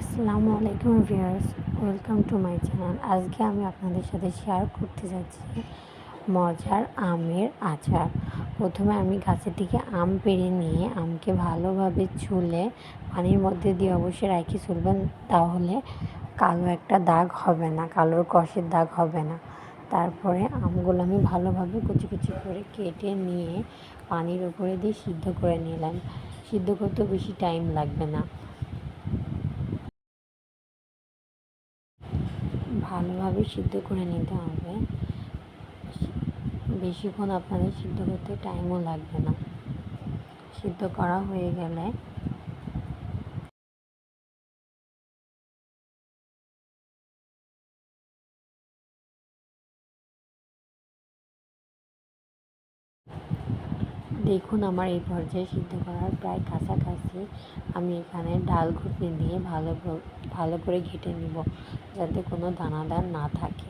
আসসালামু আলাইকুম viewers, welcome to my channel. আজকে আমি আপনাদের সাথে শেয়ার করতে যাচ্ছি মজার আমের আচার। প্রথমে আমি গাছের থেকে আম পেড়ে নিয়ে আমকে ভালোভাবে চুলে পানির মধ্যে দিয়ে অবশ্যই রাখি চুলবেন তাহলে কালো একটা দাগ হবে না, কালোর কষের দাগ হবে না। তারপরে আমগুলো আমি ভালোভাবে কুচি কুচি করে কেটে নিয়ে পানির উপরে দিয়ে সিদ্ধ করে নিলাম। সিদ্ধ করতেও বেশি টাইম লাগবে না। ভালোভাবে সিদ্ধ করে নিতে হবে। বেশিক্ষণ আপনাদের সিদ্ধ করতে টাইমও লাগবে না। সিদ্ধ করা হয়ে গেলে দেখুন আমার এই পর্যায়ে সিদ্ধ করার প্রায় কাছাকাছি আমি এখানে ডাল ঘুটনি দিয়ে ভালো ভালো করে ঘেটে নিব, যাতে কোনো দানাদার না থাকে।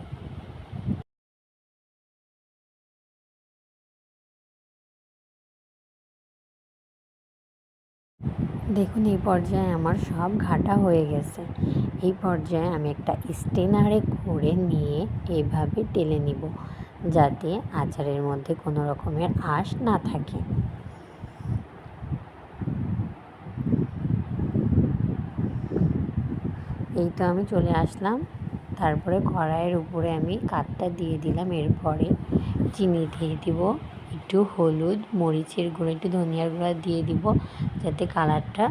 দেখুন, এই পর্যায়ে আমার সব ঘাটা হয়ে গেছে। এই পর্যায়ে আমি একটা স্টেনারে করে নিয়ে এইভাবে টেলে নিব, যাতে আচারের মধ্যে কোনো রকমের আঁশ না থাকে। এই তো আমি চলে আসলাম। তারপরে কড়াইয়ের উপরে আমি কাঠটা দিয়ে দিলাম। এরপরে চিনি দিয়ে দিব, একটু হলুদ মরিচের গুঁড়ো, একটু ধনিয়ার গুঁড়া দিয়ে দিব, যাতে কালারটা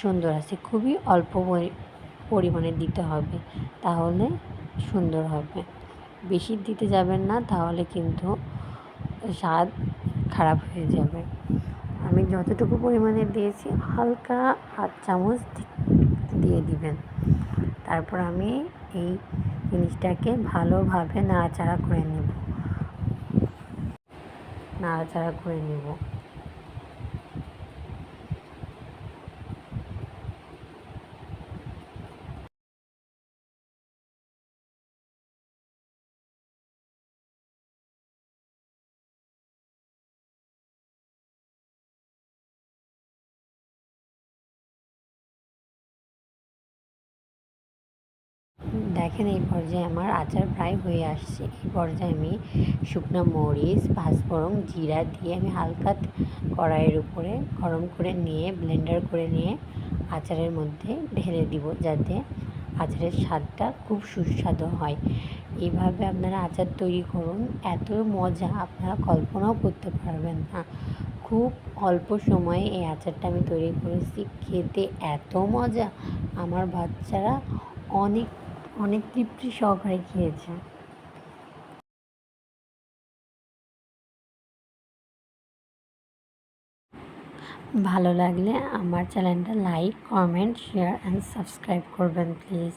সুন্দর আসে। খুবই অল্প পরিমাণে দিতে হবে, তাহলে সুন্দর হবে। বেশি দিতে যাবেন না, তাহলে কিন্তু স্বাদ খারাপ হয়ে যাবে। আমি যতটুকু পরিমাণে দিয়েছি, হালকা হাত চামচ দিয়ে দিবেন। তারপর আমি এই জিনিসটাকে ভালোভাবে নাড়াচাড়া করে নেব। নাড়াচাড়া করে নেব। দেখেন, এই পর্যায়ে আমার আচার প্রায় হয়ে আসছে। এই পর্যায়ে আমি শুকনো মরিচ, পাঁচফোড়ন, জিরা দিয়ে আমি হালকা কড়াইয়ের উপরে গরম করে নিয়ে, ব্লেন্ডার করে নিয়ে আচারের মধ্যে ঢেলে দিব যাতে আচারের স্বাদটা খুব সুস্বাদু হয়। এইভাবে আপনারা আচার তৈরি করুন। এত মজা আপনারা কল্পনাও করতে পারবেন না। খুব অল্প সময়ে এই আচারটা আমি তৈরি করেছি। খেতে এত মজা! আমার বাচ্চারা অনেক অনেক তৃপ্তি সহকারে খেয়েছে। ভালো লাগলে আমার চ্যানেলটা like, comment, share and subscribe করবেন প্লিজ।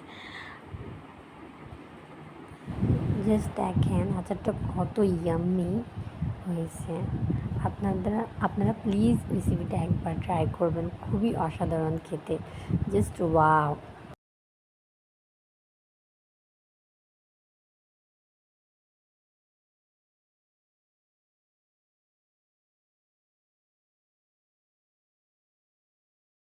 জাস্ট দেখেন আচারটা কত ইয়াম্মি হয়েছে। আপনারা আপনারা প্লিজ রেসিপিটা একবার ট্রাই করবেন, খুবই অসাধারণ খেতে। Just wow